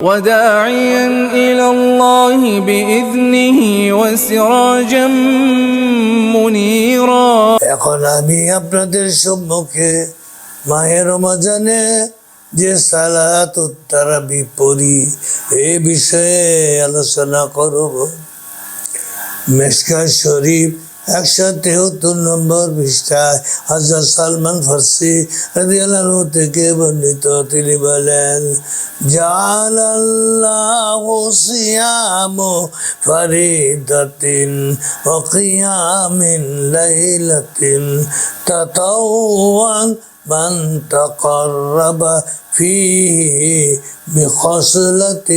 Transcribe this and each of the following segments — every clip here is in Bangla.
وداعيا إلى الله بإذنه وسراجا منيرا এখন আমি আপনাদের সম্মুখে মায়ের রমজানে যে সালাত তারাবি পড়ি এ বিষয়ে আলোচনা করব মেশকা শরীফ একশো তেহত্তর নম্বর পৃষ্ঠায় হাজার সালমান ফার্সি রাদিয়াল্লাহু থেকে বর্ণিত তিনি বলেন জাল আল্লাহ সিয়াম ফরিদাতিন ও কিয়ামিন লাইলাতিন তাতাওয়ান من تقرب فيه بخصلة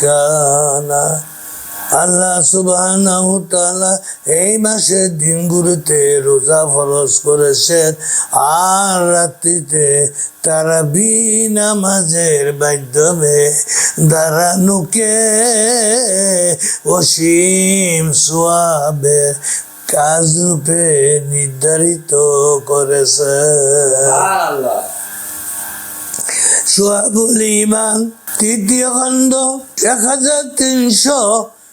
كان আল্লাহ তাআলা এই মাসের দিনগুলোতে রোজা ফরজ করেছেন আর রাত্রিতে তারা নামাজের মাধ্যমে দাঁড়ানোকে অসীম সোয়াবের কাজ রূপে নির্ধারিত করেছে। সোয়াবুল ইমান তৃতীয় খণ্ড এক হাজার তিনশো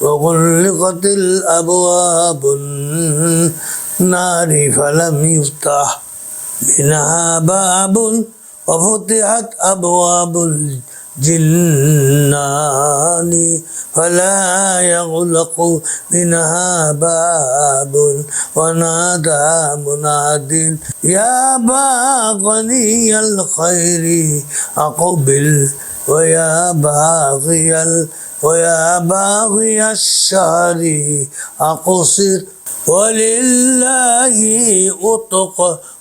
وغلقت الأبواب النار فلم يفتح منها باب وفتحت أبواب الجنان فلا يغلق منها باب ونادى مناد يا باغني الخير أقبل ويا باغي ال ويا باغي الشهر أقصر ولله أتق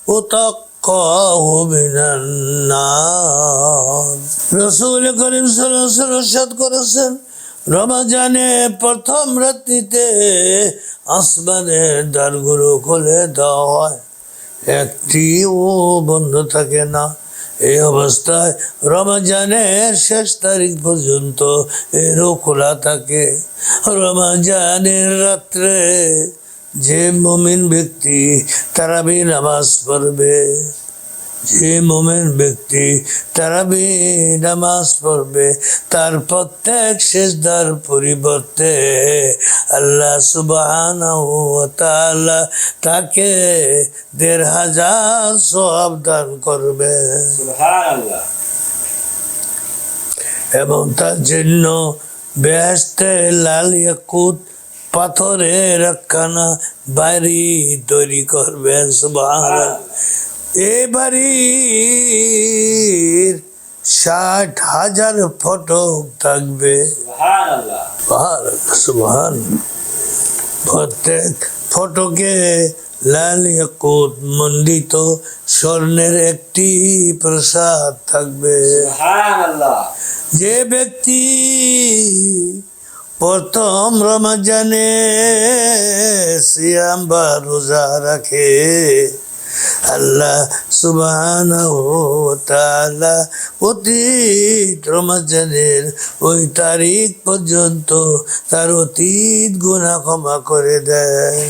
أتقاه من النار রসুল করিম সাল্লাম করেছেন রমাজানে প্রথম রাত্রিতে আসমানের দ্বারগুলো খুলে দেওয়া হয় একটিও বন্ধ থাকে না এই অবস্থায় রমাজানের শেষ তারিখ পর্যন্ত এরও খোলা থাকে। রমাজানের রাত্রে যে মমিন ব্যক্তি তারাবি নামাজ পড়বে। যে মোমেন ব্যক্তি তারাবি নামাজ পড়বে তার প্রত্যেক শেষদার পরিবর্তে আল্লাহ সুবাহান তাকে দেড় হাজার সব দান করবে। এবং তার জন্য বেহেস্তে লাল ইয়াকুত পাথরের একখানা বাড়ি তৈরি করবেন সুবাহ এ বাড়ির ষাট হাজার ফটো থাকবে। প্রত্যেক ফটোকে লাল ইয়াকুত মন্ডিত স্বর্ণের একটি প্রসাদ থাকবে। যে ব্যক্তি প্রথম রমজানে সিয়াম বা রোজা রাখে আল্লাহ সুবহানাহু ওয়া তাআলা প্রতি রমজানের ওই তারিখ পর্যন্ত তার অতীত গুনাহ ক্ষমা করে দেয়।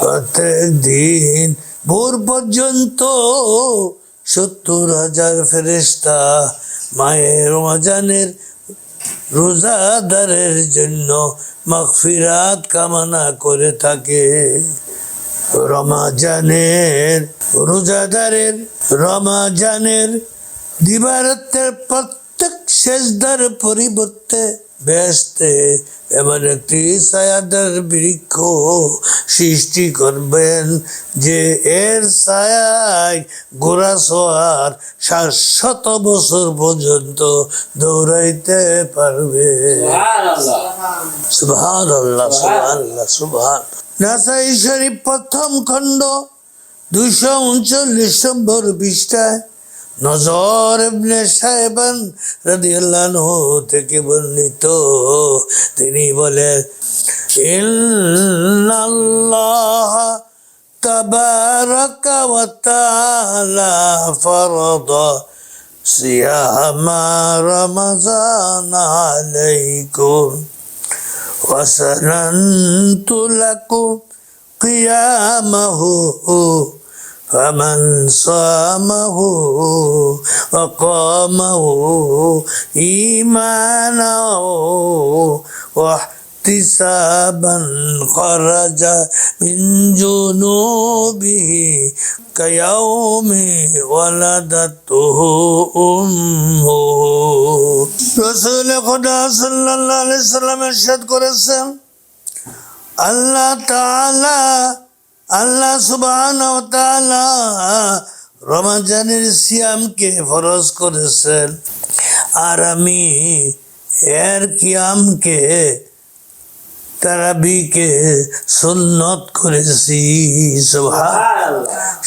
প্রত্যেক দিন ভোর পর্যন্ত সত্তর হাজার ফেরেস্তা মায়ের রমজানের রোজাদারের জন্য মাগফিরাত কামনা করে থাকে। রমাজানের রোজাদারের রমাজানের দিবারত্বের প্রত্যেক শেষদার পরিবর্তে ব্যস্তে। এমন একটি ছায়াদার বৃক্ষ সৃষ্টি করবেন যে এর ছায়ায় গোড়া সোয়ার শাশ্বত বছর পর্যন্ত দৌড়াইতে পারবে। সুবহান আল্লাহ সুবহান আল্লাহ নাসাই শরীফ প্রথম খণ্ড দুইশো উনচল্লিশ নম্বর পৃষ্ঠায় নজর ইবনে সাহেবান রাদিয়াল্লাহু থেকে বর্ণিত তিনি বলেন ইল্লাল্লাহ تبارك وتعالى فرض صيام رمضان عليكم وسننت لكم قيامه فمن صامه وقامه إيمانا واحتسابا خرج من جنوبه كيوم ولدته أمه رسول خدا صلى الله عليه وسلم ارشاد করেছেন আল্লাহ তাআলা আল্লাহ তাআলা রমজানের সিয়ামকে ফরজ করেছেন। আর আমি এর কিয়ামকে, তারাবিকে সুন্নত করেছি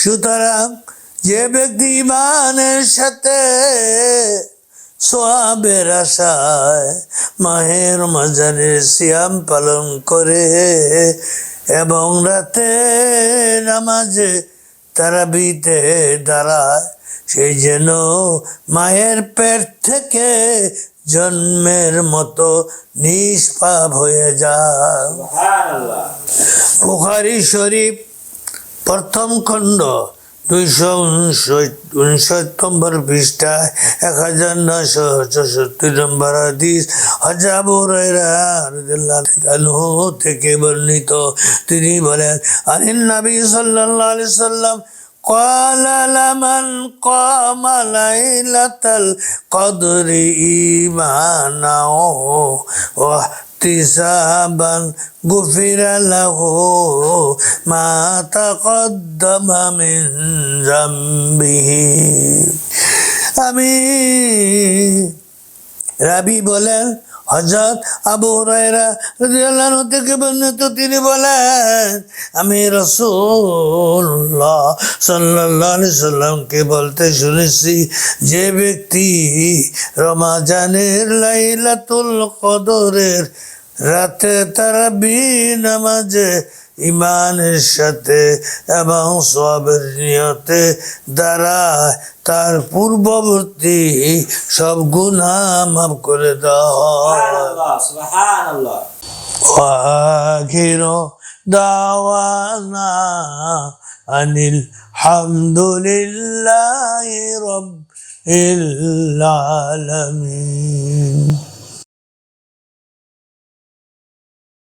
সুতরাং যে ব্যক্তি ইমানের সাথে সোয়াবের আশায় মাহের মাজারের সিয়াম পালন করে এবং রাতে নামাজে তারা বিতে দাঁড়ায় সেই যেন মায়ের পেট থেকে জন্মের মতো নিষ্পাপ হয়ে যায়। বুখারি শরীফ প্রথম খণ্ড। দুইশো উনষট নম্বর পৃষ্ঠায় এক হাজার নশো চৌষট্টি নম্বর হাদিস হজাবুর থেকে বর্ণিত তিনি বলেন আনিন নবী সাল্লাল্লাহু আলাইহি সাল্লাম قال لمن قام ليلة القدر إيمانا واحتسابا غفر له ما تقدم من ذنبه আমি রাবি বলেন হজরত আবু হুরায়রা রাদিয়াল্লাহু থেকে বর্ণিত তিনি বলেন, আমি রাসূলুল্লাহ সাল্লাল্লাহু আলাইহি সাল্লামকে বলতে শুনেছি, যে ব্যক্তি রমাজানের লাইলাতুল কদরের রাতে তারাবি নামাজে ইমানের সাথে এবং সবের নিয়তে দ্বারা তার পূর্ববর্তী সব গুণা মাফ করে দেওয়া হয় سبحان الله وآخر دعوانا أن الحمد لله رب العالمين